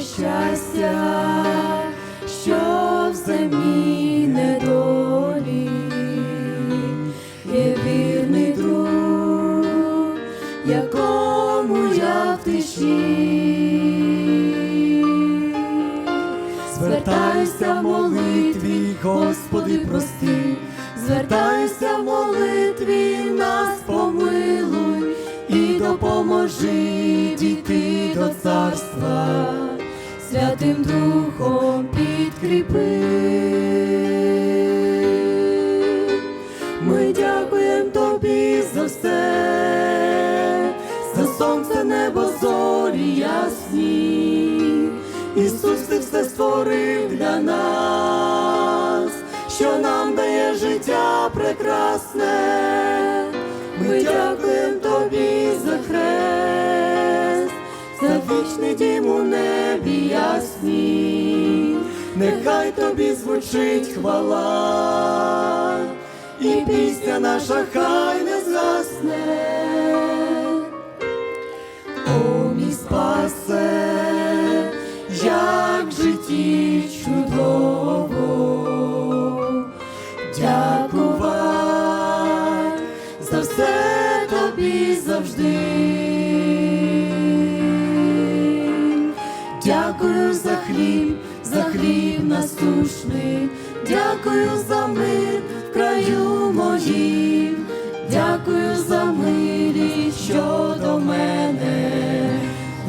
щастя, що в земній недолі є вірний друг, якому я в тиші. Звертаюся в молитві, Господи, прости, звертаюся допоможи дійти до царства, Святим Духом підкріпи. Ми дякуємо тобі за все, за сонце, небо, зорі ясні. Ісус, ти все створив для нас, що нам дає життя прекрасне. Вічний дім у небі ясні. Нехай тобі звучить хвала, і пісня наша хай не згасне. О, мій спасе, як в житті чудово, дякувати за все тобі завжди. За хліб, за хліб насушний, дякую за мир в краю моїм, дякую за милість, що до мене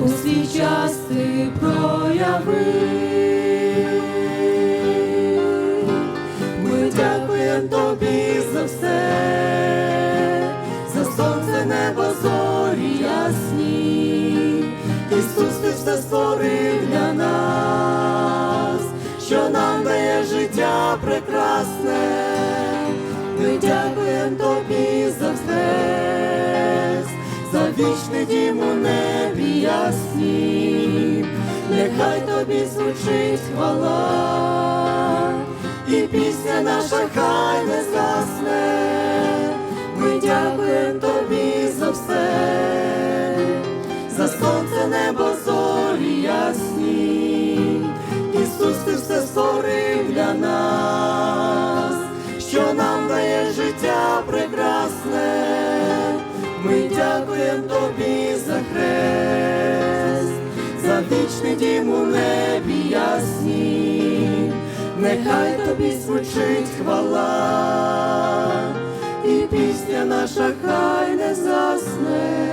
у свій час ти проявив. Ми дякуємо тобі за все, за сонце, небо, прекрасне. Ми дякуємо тобі за все, за вічний дім у небі ясні. Нехай тобі звучить хвала, і пісня наша хай не згасне. Життя прекрасне. Ми дякуємо тобі за хрест, за вічний дім у небі ясні. Нехай тобі звучить хвала, і пісня наша хай не засне.